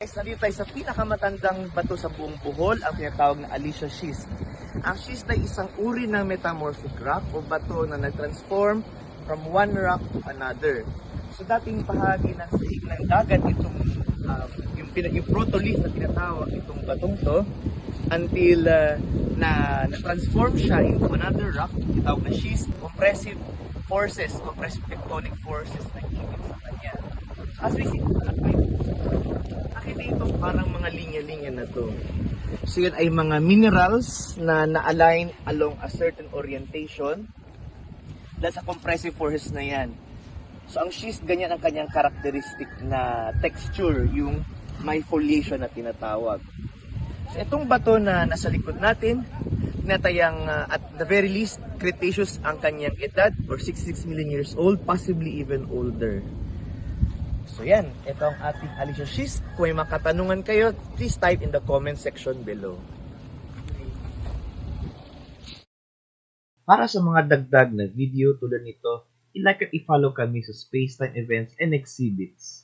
Guys, nandito tayo sa pinakamatandang bato sa buong Bohol, ang tinatawag na Alicia Schist. Ang schist ay isang uri ng metamorphic rock o bato na nag-transform from one rock to another. So dating bahagi ng sahig ng dagat itong uh, yung, yung protolith na tinatawag itong batong to until uh, na na-transform siya into another rock, tinatawag na schist, compressive forces, compressive tectonic forces na sa kanya. As we see, mga linya-linya na to. So yun ay mga minerals na na-align along a certain orientation dahil sa compressive forces na yan. So ang schist, ganyan ang kanyang characteristic na texture, yung may foliation na tinatawag. So itong bato na nasa likod natin, tinatayang uh, at the very least, Cretaceous ang kanyang edad or 66 million years old, possibly even older. So yan, ito ang ating Alicia Schist. Kung may makatanungan kayo, please type in the comment section below. Para sa mga dagdag na video tulad nito, i-like at i-follow kami sa Spacetime Events and Exhibits.